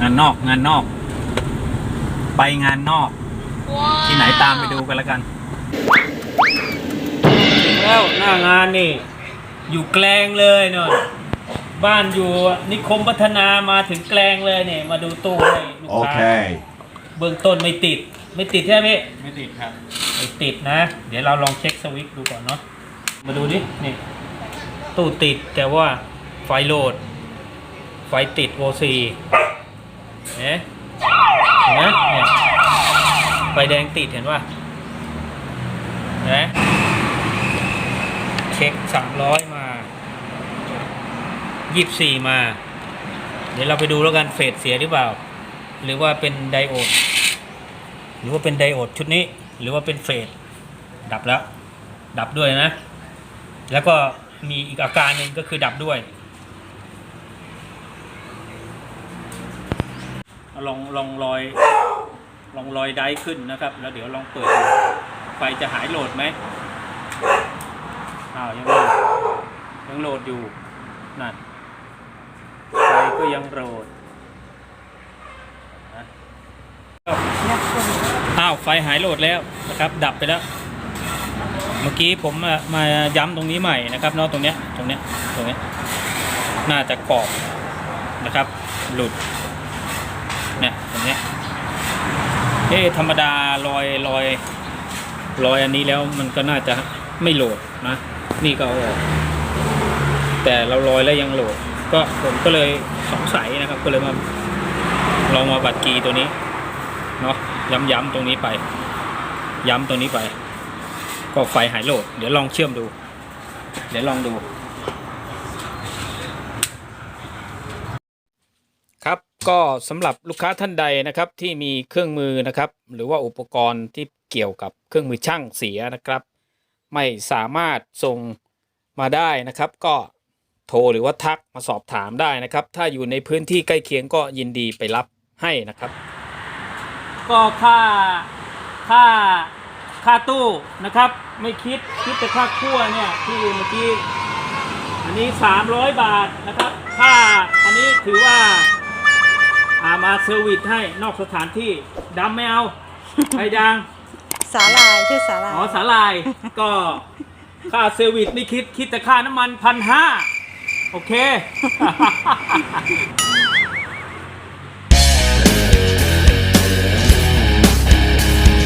งานนอกงานนอก ไปงานนอก ที่ไหนตามไปดูกันแล้วกันถึงแล้วหน้างานนี่ อยู่แกลงเลยเนอะบ้านอยู่นิคมพัฒนามาถึงแกลงเลยเนี่ย มาดูตู้ให้ลูกค้า Okay. เบื้องต้นไม่ติด ไม่ติดใช่ไหมพี่ ไม่ติดครับ ไม่ติดนะ เดี๋ยวเราลองเช็คสวิตช์ดูก่อนเนาะ มาดูดิ นี่ ตู้ติดแต่ว่าไฟโหลด ไฟติด OC เห็นเห็นไหมเนี่ยไฟแดงติดเห็นป่ะเห็นไหมเช็คสามร้อยมายี่สิบสี่มา เดี๋ยวเราไปดูแล้วกันเฟสเสียหรือเปล่า หรือว่าเป็นไดโอด หรือว่าเป็นไดโอดชุดนี้ หรือว่าเป็นเฟสดับแล้ว ดับด้วยนะ แล้วก็มีอีกอาการหนึ่งก็คือดับด้วย ลองลองลอย ลองลอยได้ขึ้นนะครับ แล้วเดี๋ยวลองเปิดดูไฟจะหายโหลดไหมอ้าวยังโหลดยังโหลดอยู่นั่นไฟก็ยังโหลดนะอ้าวไฟหายโหลดแล้วนะครับ ดับไปแล้ว เมื่อกี้ผมมามาย้ำตรงนี้ใหม่นะครับนาะตรงเนี้ยตรงเนี้ยตรงเนี้ยน่าจะกรอบนะครับ หลุด เนี่ยตรงเนี้ยเอ๊ธรรมดาลอยลอยลอยอันนี้แล้วมันก็น่าจะไม่โหลดนะนี่ก็เอาออกแต่เราลอยแล้วยังโหลด ก็ผมก็เลยสงสัยนะครับ ก็เลยมาลองมาบัตรกีตัวนี้เนาะย้ำๆตรงนี้ไป ย้ำตรงนี้ไป ก็ไฟหายโหลด เดี๋ยวลองเชื่อมดู เดี๋ยวลองดู ครับ ก็สำหรับลูกค้าท่านใดนะครับที่มีเครื่องมือนะครับ หรือว่าอุปกรณ์ที่เกี่ยวกับเครื่องมือช่างเสียนะครับ ไม่สามารถส่งมาได้นะครับ ก็โทรหรือว่าทักมาสอบถามได้นะครับ ถ้าอยู่ในพื้นที่ใกล้เคียงก็ยินดีไปรับให้นะครับ ก็ค่าค่าค่าตู้นะครับ ไม่คิดคิดแต่ค่าคั่วเนี่ยที่เมื่อกี้อันนี้ 300 บาทนะครับ ค่าอันนี้ถือว่าอา มาเซอร์วิสให้นอกสถานที่ดำไม่เอา ไอ้ดังสาลายชื่อสาลายอ๋อสาลาย ก็ค่าเซอร์วิสไม่คิดคิดแต่ค่าน้ำมันพันห้าโอเค